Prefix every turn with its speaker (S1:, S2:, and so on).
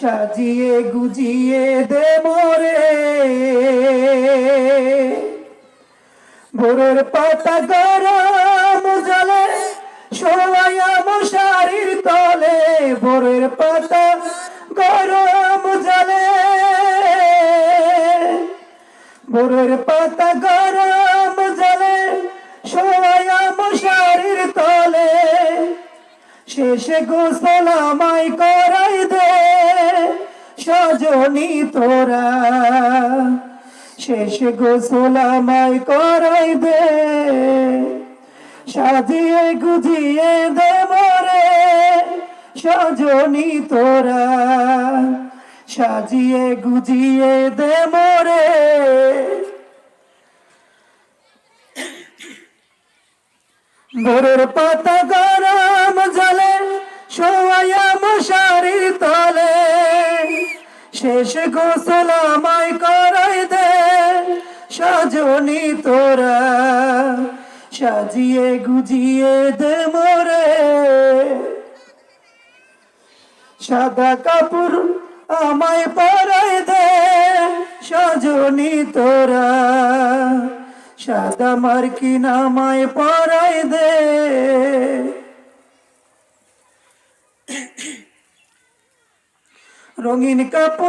S1: সাজিয়ে গুজিয়ে দে মোরে ভোরের পাতা গরম জলে শোয়া মশারির তলে, ভোরের পাতা গরম জলে। ভোরের পাতা গরম জলে শোয়া মশারির তলে, শেষে গোসল করাই দে। সজনি তোরা। শেষে গোসল আমায় করাই দে সাজিয়ে গুজিয়ে দে মরে সজনি তোরা। সাজিয়ে গুজিয়ে দে মরে ভোরের পাতা গরম শেষ গোসল আমায় করাই দে, সজনি তোরা। সাজিয়ে গুজিয়ে দে মোরে। সাদা কাপড় আমায় পরাই দে, সজনি তোরা। সাদা মার্কিন আমায় পরাই দে। রঙিন কাপড়